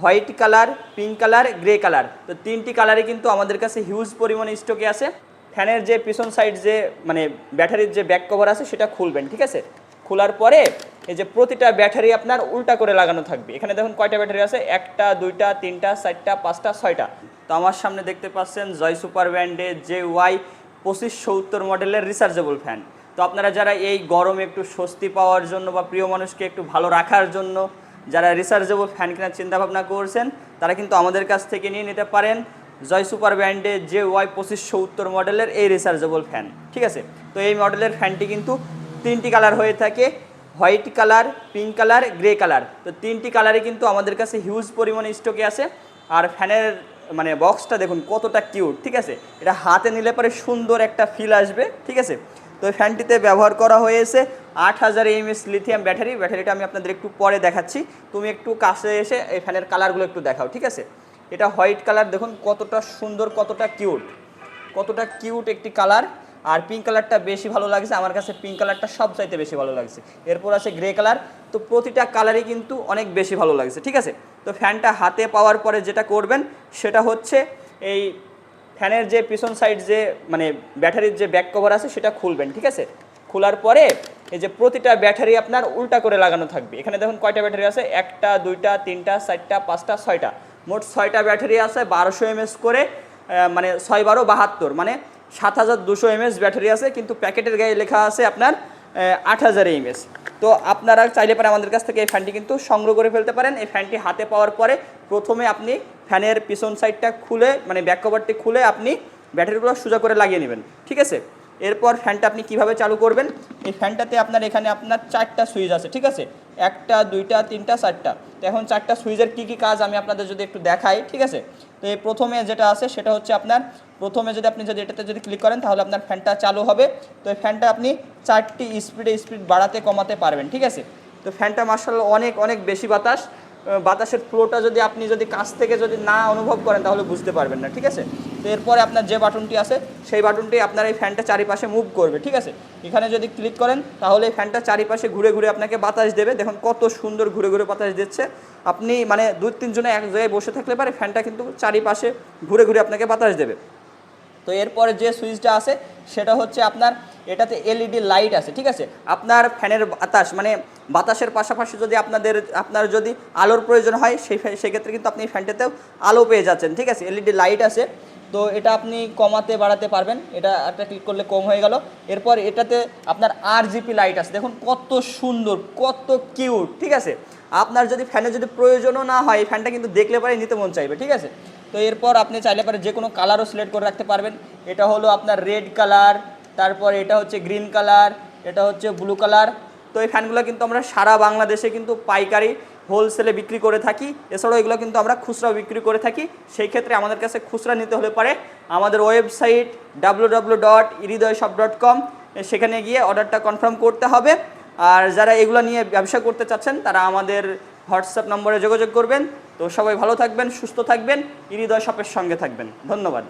White colour, pink colour, grey colour. তো তিনটি কালারই কিন্তু আমাদের কাছে হিউজ পরিমাণে স্টকে আছে। ফ্যানের যে পিছন সাইড যে মানে ব্যাটারির যে ব্যাক কভার আছে, সেটা খুলবেন, ঠিক আছে? খোলার পরে এই যে প্রতিটা ব্যাটারি আপনার উল্টা করে লাগানো থাকবে। এখানে দেখুন কয়টা ব্যাটারি আছে? একটা, দুইটা, তিনটা, চারটা, পাঁচটা, ছয়টা। তো আমার সামনে দেখতে পাচ্ছেন জয় সুপার ব্র্যান্ডে যে ওয়াই পঁচিশ সত্তর মডেলের রিচার্জেবল ফ্যান তো আপনারা যারা এই গরমে একটু স্বস্তি পাওয়ার জন্য বা প্রিয় মানুষকে একটু ভালো রাখার জন্য যারা রিচার্জেবল ফ্যান কেনার চিন্তাভাবনা করছেন, তারা কিন্তু আমাদের কাছ থেকে নিয়ে নিতে পারেন জয় সুপার ব্র্যান্ডে যে ওয়াই পঁচিশ উত্তর মডেলের এই রিচার্জেবল ফ্যান ঠিক আছে? তো এই মডেলের ফ্যানটি কিন্তু তিনটি কালার হয়ে থাকে white colour pink colour grey colour তো তিনটি কালারই কিন্তু আমাদের কাছে হিউজ পরিমাণে স্টকে আছে। আর ফ্যানের মানে বক্সটা দেখুন কতটা কিউট ঠিক আছে? এটা হাতে নিলে পরে সুন্দর একটা ফিল আসবে, ঠিক আছে? তো ফ্যানটিতে ব্যবহার করা হয়েছে আট হাজার এমএস লিথিয়াম ব্যাটারি ব্যাটারিটা আমি আপনাদের একটু পরে দেখাচ্ছি। তুমি একটু কাছে এসে এই ফ্যানের কালারগুলো একটু দেখাও, ঠিক আছে? এটা হোয়াইট কালার দেখুন কতটা সুন্দর, কতটা কিউট কতটা কিউট একটি কালার আর পিঙ্ক কালারটা বেশি ভালো লাগছে, আমার কাছে পিঙ্ক কালারটা সব চাইতে বেশি ভালো লাগছে। এরপর আছে গ্রে কালার তো প্রতিটা কালারই কিন্তু অনেক বেশি ভালো লাগছে, ঠিক আছে? তো ফ্যানটা হাতে পাওয়ার পরে যেটা করবেন, সেটা হচ্ছে এই ফ্যানের যে পিছন সাইড যে মানে ব্যাটারির যে ব্যাক কভার আছে, সেটা খুলবেন, ঠিক আছে? খোলার পরে এই যে প্রতিটা ব্যাটারি আপনার উল্টা করে লাগানো থাকবে। এখানে দেখুন কয়টা ব্যাটারি আছে? একটা, দুইটা, তিনটা, চারটা, পাঁচটা, ছয়টা। মোট ছয়টা ব্যাটারি আছে বারোশো এমএস করে মানে ছয় বারো বাহাত্তর মানে সাত হাজার দুশো এমএস ব্যাটারি আছে, কিন্তু প্যাকেটের গায়ে লেখা আছে আপনার আট হাজার এমএস তো আপনারা চাইলে পারে আমাদের কাছ থেকে এই ফ্যানটি কিন্তু সংগ্রহ করে ফেলতে পারেন। এই ফ্যানটি হাতে পাওয়ার পরে প্রথমে আপনি ফ্যানের পিছন সাইডটা খুলে মানে ব্যাক কভারটি খুলে আপনি ব্যাটারিগুলো সোজা করে লাগিয়ে নেবেন। ঠিক আছে? এরপর ফ্যানটা আপনি কীভাবে চালু করবেন? এই ফ্যানটাতে আপনার এখানে আপনার চারটা সুইচ আছে, ঠিক আছে? একটা, দুইটা, তিনটা, চারটা। তো এখন চারটা সুইচের কী কী কাজ আমি আপনাদের যদি একটু দেখাই, ঠিক আছে? তো এই প্রথমে যেটা আছে সেটা হচ্ছে আপনার, প্রথমে যদি আপনি যদি এটাতে যদি ক্লিক করেন তাহলে আপনার ফ্যানটা চালু হবে। তো এই ফ্যানটা আপনি চারটি স্পিডে স্পিড বাড়াতে, কমাতে পারবেন, ঠিক আছে? তো ফ্যানটা মার্শাল অনেক অনেক বেশি বাতাস। বাতাসের ফ্লোটা যদি আপনি যদি কাছ থেকে যদি না অনুভব করেন তাহলে বুঝতে পারবেন না, ঠিক আছে? এরপরে আপনার যে বাটনটি আছে, সেই বাটনটি আপনার এই ফ্যানটা চারিপাশে মুভ করবে, ঠিক আছে? এখানে যদি ক্লিক করেন, তাহলে এই ফ্যানটা চারিপাশে ঘুরে ঘুরে আপনাকে বাতাস দেবে। দেখুন কত সুন্দর ঘুরে ঘুরে বাতাস দিচ্ছে। আপনি মানে দু তিনজনে এক জায়গায় বসে থাকলে পারে, ফ্যানটা কিন্তু চারিপাশে ঘুরে ঘুরে আপনাকে বাতাস দেবে। তো এরপরে যে সুইচটা আছে, সেটা হচ্ছে আপনার এটাতে এলইডি লাইট আছে, ঠিক আছে? আপনার ফ্যানের বাতাস মানে বাতাসের পাশাপাশি যদি আপনাদের, আপনার যদি আলোর প্রয়োজন হয়, সেই সেক্ষেত্রে কিন্তু আপনি ফ্যানটাতেও আলো পেয়ে যাচ্ছেন, ঠিক আছে? এলইডি লাইট আছে, তো এটা আপনি কমাতে বাড়াতে পারবেন। এটা একটা ক্লিক করলে কম হয়ে গেল। এরপর এটাতে আপনার আর জিপি লাইট আছে। দেখুন কত সুন্দর, কত কিউট ঠিক আছে? আপনার যদি ফ্যানের যদি প্রয়োজনও না হয় ফ্যানটা কিন্তু দেখলে পরে নিতে মন চাইবে, ঠিক আছে? তো এরপর আপনি চাইলে পরে যে কোনো কালারও সিলেক্ট করে রাখতে পারবেন। এটা হলো আপনার রেড কালার তারপর এটা হচ্ছে গ্রিন কালার এটা হচ্ছে ব্লু কালার তো এই ফ্যানগুলো কিন্তু আমরা সারা বাংলাদেশে কিন্তু পাইকারি হোলসেলে বিক্রি করে থাকি। এছাড়াও এগুলো কিন্তু আমরা খুচরাও বিক্রি করে থাকি। সেই ক্ষেত্রে আমাদের কাছে খুচরা নিতে হলে পারে আমাদের website W dot dot com সেখানে গিয়ে অর্ডারটা কনফার্ম করতে হবে। আর যারা এগুলো নিয়ে ব্যবসা করতে চাচ্ছেন, তারা আমাদের হোয়াটসঅ্যাপ নম্বরে যোগাযোগ করবেন। তো সবাই ভালো থাকবেন, সুস্থ থাকবেন। ইরিদয় শপের সঙ্গে থাকবেন। ধন্যবাদ।